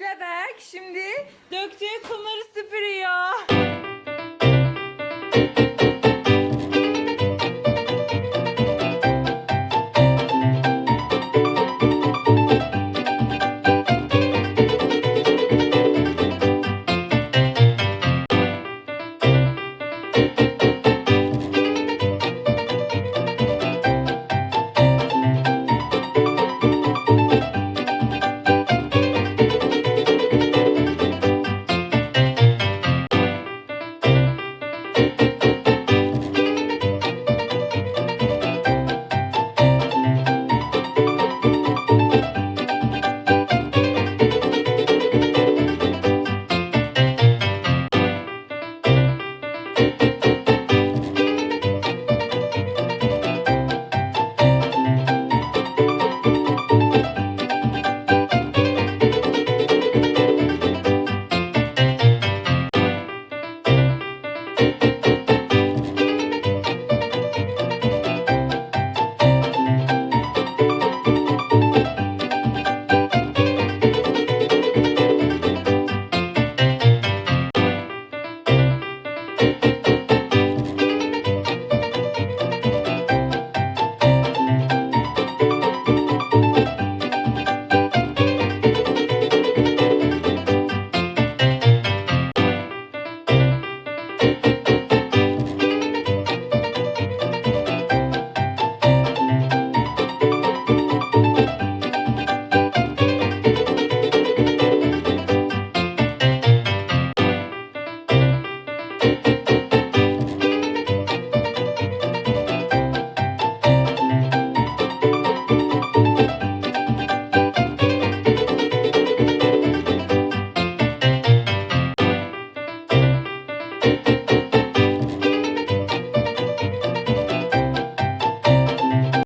Berk şimdi döktüğü kumları.